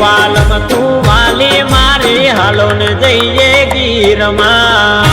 વાલમ તું વાલે મારે હાલો ને જઈએ ગીરમાં.